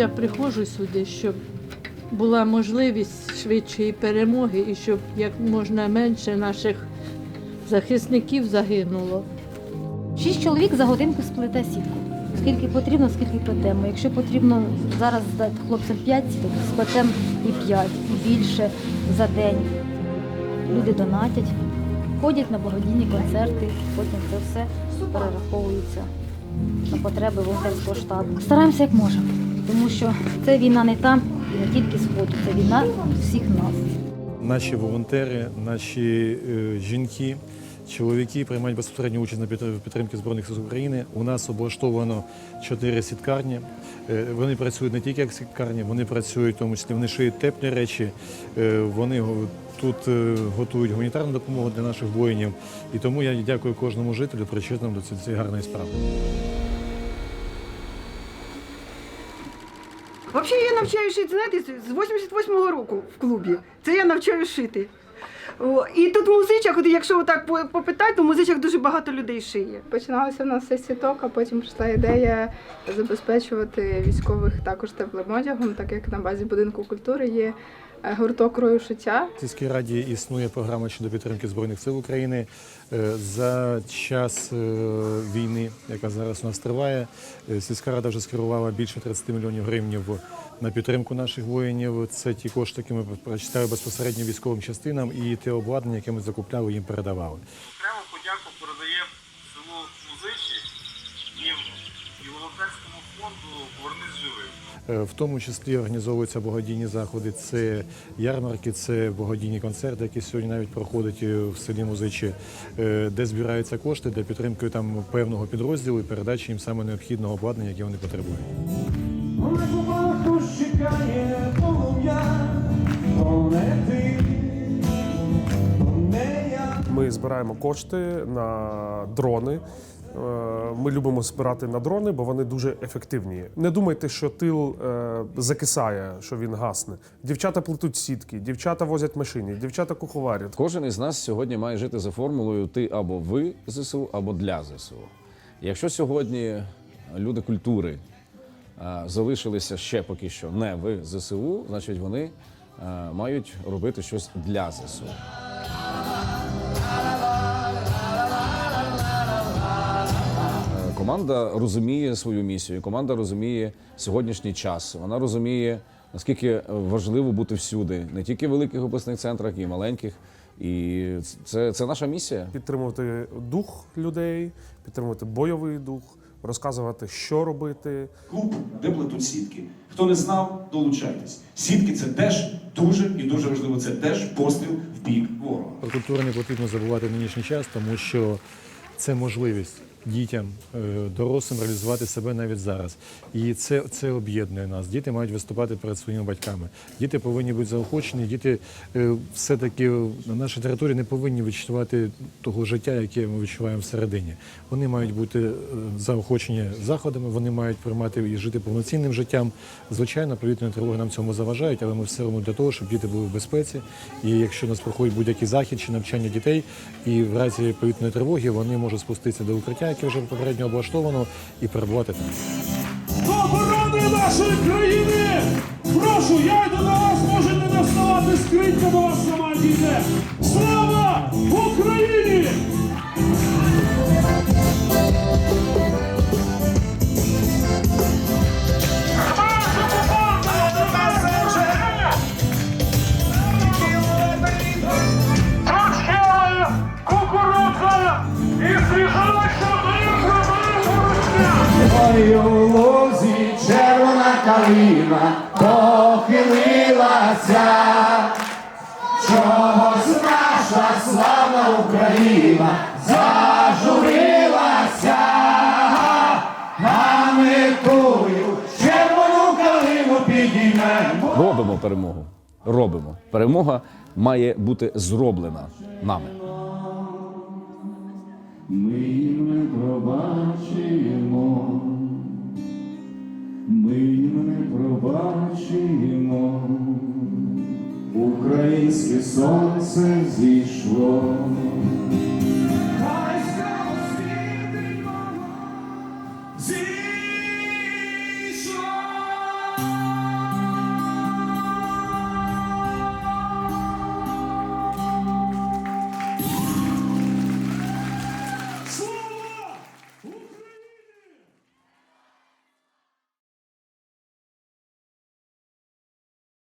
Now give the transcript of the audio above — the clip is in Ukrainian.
я приходжу сюди, щоб була можливість швидшої перемоги і щоб як можна менше наших захисників загинуло. Шість чоловік за годинку сплете сітку. Скільки потрібно, скільки плетемо. Якщо потрібно зараз здати хлопцям 5 сіток, сплетемо і 5, і більше за день. Люди донатять, ходять на благодійні концерти, потім це все перераховується на потреби волонтерського штабу. Стараємося як можемо, тому що це війна не там і не тільки сходу, це війна всіх нас. Наші волонтери, наші е, жінки, чоловіки приймають безпосередню участь на підтр- підтримці Збройних сил України. У нас облаштовано чотири сіткарні. Е, Вони працюють не тільки як сіткарні, вони працюють, в тому числі вони шиють теплі речі. Е, Вони тут готують гуманітарну допомогу для наших воїнів. І тому я дякую кожному жителю причетному до цієї гарної справи. Взагалі я навчаю шити, знаєте, з 88-го року в клубі. Це я навчаю шити. О, і тут в музичах, от якщо так по- попитати, то в музичах дуже багато людей шиє. Починалося в нас все сіток, а потім прийшла ідея забезпечувати військових також теплим одягом, так як на базі будинку культури є гурток крою шиття. В сільській раді існує програма щодо підтримки Збройних сил України. Е, За час е, війни, яка зараз у нас триває, е, сільська рада вже скерувала більше 30 мільйонів гривень на підтримку наших воїнів. Це ті кошти, які ми прочитали безпосередньо військовим частинам, і те обладнання, яке ми закупляли, їм передавали. В тому числі організовуються благодійні заходи. Це ярмарки, це благодійні концерти, які сьогодні навіть проходять е, в селі Музичі, е, де збираються кошти для підтримки там певного підрозділу і передачі їм саме необхідного обладнання, яке вони потребують. Ми збираємо кошти на дрони. Е, Ми любимо збирати на дрони, бо вони дуже ефективні. Не думайте, що тил е, закисає, що він гасне. Дівчата плетуть сітки, дівчата возять машині, дівчата куховарять. Кожен із нас сьогодні має жити за формулою ти або ви ЗСУ, або для ЗСУ. Якщо сьогодні люди культури е, залишилися ще поки що не в ЗСУ, значить вони мають робити щось для ЗСУ. Команда розуміє свою місію, команда розуміє сьогоднішній час. Вона розуміє, наскільки важливо бути всюди, не тільки в великих обласних центрах, і маленьких. І це, це наша місія. Підтримувати дух людей, підтримувати бойовий дух, розказувати, що робити. клуб, де плетуть сітки. Хто не знав, долучайтесь. Сітки це теж дуже і дуже важливо. Це теж постріл в бік ворога. Про культуру не потрібно забувати в нинішній час, тому що це можливість дітям, е, дорослим реалізувати себе навіть зараз. І це, це об'єднує нас. Діти мають виступати перед своїми батьками. Діти повинні бути заохочені. Діти е, все-таки на нашій території не повинні відчувати того життя, яке ми відчуваємо всередині. Вони мають бути е, заохочені заходами, вони мають приймати і жити повноцінним життям. Звичайно, повітряні тривоги нам цьому заважають, але ми все робимо для того, щоб діти були в безпеці. І якщо нас проходить будь-який захід чи навчання дітей, і в разі повітряної тривоги вони можуть спуститися до укриття, яке вже попередньо облаштовано, і перебувати там. До оборони нашої країни! Прошу, я йду до вас, можете не вставати, скринька до вас сама дійде! Слава Україні! Кукурудза і свіжалася У лузі червона калина похилилася, чогось наша славна Україна зажурилася, а ми тую червону калину підіймемо. Робимо перемогу. Робимо. Перемога має бути зроблена нами. і сонце зійшло.